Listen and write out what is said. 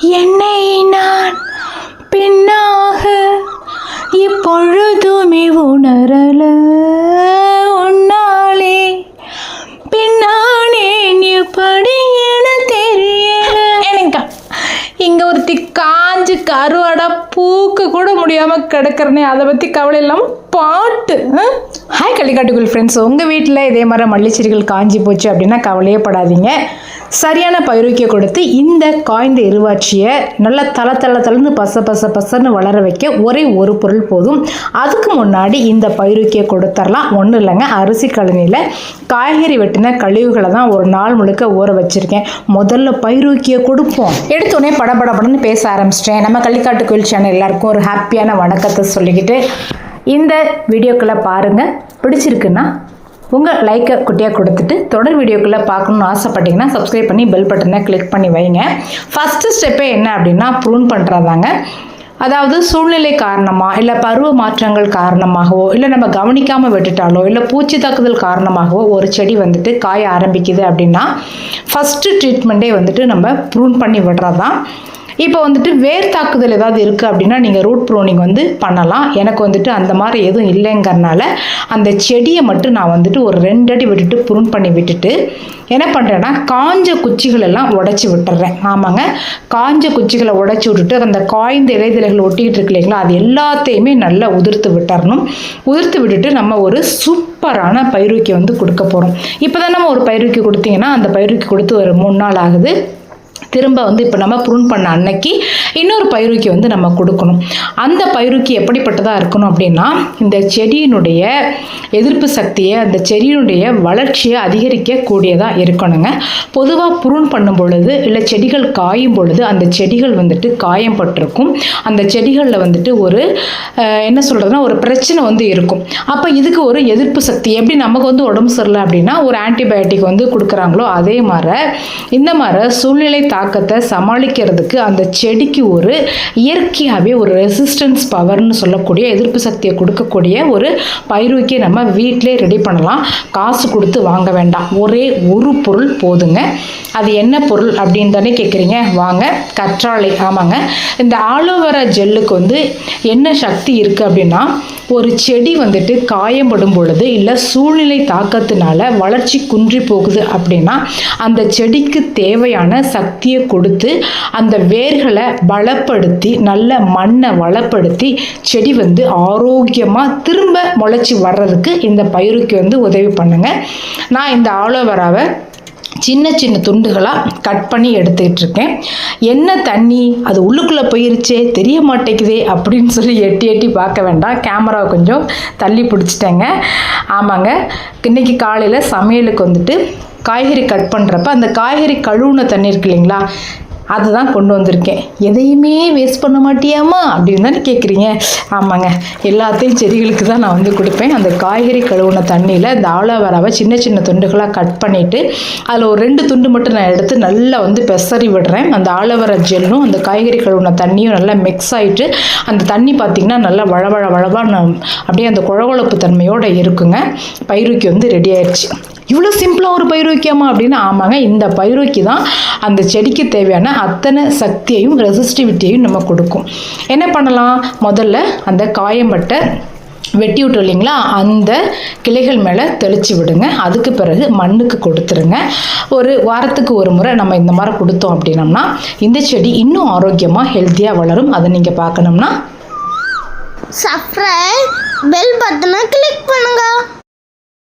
என்னை நான் பெண்ணாக இப்பொழுதுமே உணரல. உன்னாலே பின்னானேன் எப்படி என தெரியல. எனக்கா இங்கே ஒருத்தி காஞ்சு கருவாடா பூக்க கூட முடியாமல் கிடக்கிறனே அதை பற்றி கவலை இல்லாமல் பாட்டு ஹாய் கள்ளிக்காட்டுக்குள் ஃப்ரெண்ட்ஸ் உங்கள் வீட்டில் இதே மாதிரி மல்லிச்செடிகள் காஞ்சி போச்சு அப்படின்னா கவலையே படாதீங்க. சரியான பயிருக்கு கொடுத்து இந்த காய்ந்த எருவாட்சியை நல்லா தள தள தளர்ந்து பச பச பசன்னு வளர வைக்க ஒரே ஒரு பொருள் போதும். அதுக்கு முன்னாடி இந்த பயிருக்கு கொடுத்துடலாம் ஒன்றும் இல்லைங்க அரிசி கழனியில் காய்கறி வெட்டின கழிவுகளை தான் ஒரு நாள் முழுக்க ஊற வச்சுருக்கேன். முதல்ல பயிரூக்கிய கொடுப்போம். எடுத்தோடனே படபடபடன்னு பேச ஆரம்பிச்சிட்டேன். நம்ம கள்ளிக்காட்டு கோயில் சேனல் எல்லாருக்கும் ஒரு ஹாப்பியான வணக்கத்தை சொல்லிக்கிட்டு இந்த வீடியோக்களை பாருங்கள் பிடிச்சிருக்குன்னா உங்கள் லைக்கை குட்டியாக கொடுத்துட்டு தொடர் வீடியோக்குள்ளே பார்க்கணுன்னு ஆசைப்பட்டீங்கன்னா சப்ஸ்கிரைப் பண்ணி பெல் பட்டனை கிளிக் பண்ணி வைங்க. ஃபஸ்ட்டு ஸ்டெப்பே என்ன அப்படின்னா ப்ரூன் பண்ணுறதாங்க அதாவது சூழ்நிலை காரணமாக இல்லை பருவ மாற்றங்கள் காரணமாகவோ இல்லை நம்ம கவனிக்காமல் விட்டுட்டாலோ இல்லை பூச்சி தாக்குதல் காரணமாகவோ ஒரு செடி வந்துட்டு காய ஆரம்பிக்குது அப்படின்னா ஃபஸ்ட்டு ட்ரீட்மெண்ட்டே வந்துட்டு நம்ம ப்ரூன் பண்ணி விடுறது தான் இப்போ வந்துட்டு வேர் தாக்குதல் ஏதாவது இருக்குது அப்படின்னா நீங்கள் ரூட் ப்ரோனிங் வந்து பண்ணலாம். எனக்கு வந்துட்டு அந்த மாதிரி எதுவும் இல்லைங்கிறனால அந்த செடியை மட்டும் நான் வந்துட்டு ஒரு ரெண்டு அடி விட்டுட்டு ப்ரூன் பண்ணி விட்டுட்டு என்ன பண்ணுறேன்னா காஞ்ச குச்சிகள் எல்லாம் உடச்சி விட்டுறேன். ஆமாங்க. காஞ்ச குச்சிகளை உடச்சி விட்டுட்டு அந்த காய்ந்த இலைதலைகள் ஒட்டிக்கிட்டு இருக்கு இல்லைங்களா அது எல்லாத்தையுமே நல்லா உதிர்த்து விட்டுறணும். உதிர்த்து விட்டுட்டு நம்ம ஒரு சூப்பரான பயிருக்கி வந்து கொடுக்க போகிறோம் இப்போ தான் நம்ம ஒரு பயிருக்கி கொடுத்தீங்கன்னா அந்த பயிருக்கி கொடுத்து ஒரு மூணு நாள் ஆகுது. திரும்ப வந்து இப்போ நம்ம ப்ரூன் பண்ண அன்னைக்கு இன்னொரு பயிருக்கு வந்து நம்ம கொடுக்கணும். அந்த பயிருக்கு எப்படிப்பட்டதாக இருக்கணும் அப்படின்னா இந்த செடியினுடைய எதிர்ப்பு சக்தியை அந்த செடியினுடைய வளர்ச்சியை அதிகரிக்கக்கூடியதாக இருக்கணுங்க. பொதுவாக ப்ரூன் பண்ணும் பொழுது இல்லை செடிகள் காயும் பொழுது அந்த செடிகள் வந்துட்டு காயம் பட்டிருக்கும் அந்த செடிகளில் வந்துட்டு ஒரு என்ன சொல்கிறதுனா ஒரு பிரச்சனை வந்து இருக்கும். அப்போ இதுக்கு ஒரு எதிர்ப்பு சக்தி எப்படி நமக்கு வந்து உடம்பு சரியில்லை அப்படின்னா ஒரு ஆன்டிபயோட்டிக் வந்து கொடுக்குறாங்களோ அதே மாதிரி இந்த மாதிரி சூழ்நிலை தாக்கத்தை சமாளிக்கிறதுக்கு அந்த செடிக்கு ஒரு இயற்கையாகவே ஒரு ரெசிஸ்டன்ஸ் பவர்னு சொல்லக்கூடிய எதிர்ப்பு சக்தியை கொடுக்கக்கூடிய ஒரு பயிர்வைக்கே நம்ம வீட்டிலே ரெடி பண்ணலாம். காசு கொடுத்து வாங்க வேண்டாம். ஒரே ஒரு பொருள் போதுங்க. அது என்ன பொருள் அப்படின்னு தானே கேட்குறீங்க வாங்க. கற்றாழை. ஆமாங்க. இந்த ஆலோவேரா ஜெல்லுக்கு வந்து என்ன சக்தி இருக்குது அப்படின்னா ஒரு செடி வந்துட்டு காயம்படும் பொழுது இல்லை சூழ்நிலை தாக்கத்தினால வளர்ச்சி குன்றி போகுது அப்படின்னா அந்த செடிக்கு தேவையான சக்தியை கொடுத்து அந்த வேர்களை பலப்படுத்தி நல்ல மண்ணை வளப்படுத்தி செடி வந்து ஆரோக்கியமாக திரும்ப முளைச்சி வர்றதுக்கு இந்த பயிருக்கு வந்து உதவி பண்ணுங்கள் நான் இந்த ஆலோவேராவை சின்ன சின்ன துண்டுகளாக கட் பண்ணி எடுத்துக்கிட்டு இருக்கேன் என்ன தண்ணி? அது உள்ளுக்குள்ளே போயிருச்சே தெரிய மாட்டேங்குதே அப்படின்னு சொல்லி எட்டி எட்டி பார்க்க வேண்டாம். கேமராவை கொஞ்சம் தள்ளி பிடிச்சிட்டேங்க. ஆமாங்க. இன்னைக்கு காலையில் சமையலுக்கு வந்துட்டு காய்கறி கட் பண்ணுறப்ப அந்த காய்கறி கழுவுன தண்ணி இருக்கு இல்லைங்களா? அதை தான் கொண்டு வந்திருக்கேன். எதையுமே வேஸ்ட் பண்ண மாட்டியாமா அப்படின்னு தானே கேட்குறீங்க ஆமாங்க. எல்லாத்தையும் செடிகளுக்கு தான் நான் வந்து கொடுப்பேன். அந்த காய்கறி கழுவுன தண்ணியில் இந்த ஆலோவேராவை சின்ன சின்ன துண்டுகளாக கட் பண்ணிவிட்டு அதில் ஒரு ரெண்டு துண்டு மட்டும் நான் எடுத்து நல்லா வந்து பெசரி விடுறேன். அந்த ஆலோவேரா ஜெல்லும் அந்த காய்கறி கழுவுன தண்ணியும் நல்லா மிக்ஸ் ஆகிட்டு அந்த தண்ணி பார்த்திங்கன்னா நல்லா வளவழ வளவா அப்படியே அந்த குழகுழப்பு தன்மையோடு இருக்குங்க. பயிருக்கு வந்து ரெடி ஆயிடுச்சு. இவ்வளோ சிம்பிளாக ஒரு பயிர் அப்படின்னா? அப்படின்னு ஆமாங்க. இந்த பயிருக்கு தான் அந்த செடிக்கு தேவையான அத்தனை சக்தியையும் ரெசிஸ்டிவிட்டியையும் நம்ம கொடுக்கும். என்ன பண்ணலாம்? முதல்ல அந்த காயம்பட்ட வெட்டி விட்டோம் இல்லைங்களா? அந்த கிளைகள் மேலே தெளித்து விடுங்க. அதுக்கு பிறகு மண்ணுக்கு கொடுத்துருங்க. ஒரு வாரத்துக்கு ஒரு முறை நம்ம இந்த மாதிரி கொடுத்தோம் அப்படின்னம்னா இந்த செடி இன்னும் ஆரோக்கியமாக ஹெல்த்தியாக வளரும். அதை நீங்கள் பார்க்கணும்னா சப்ஸ்கிரைப் பெல் பட்டனை கிளிக்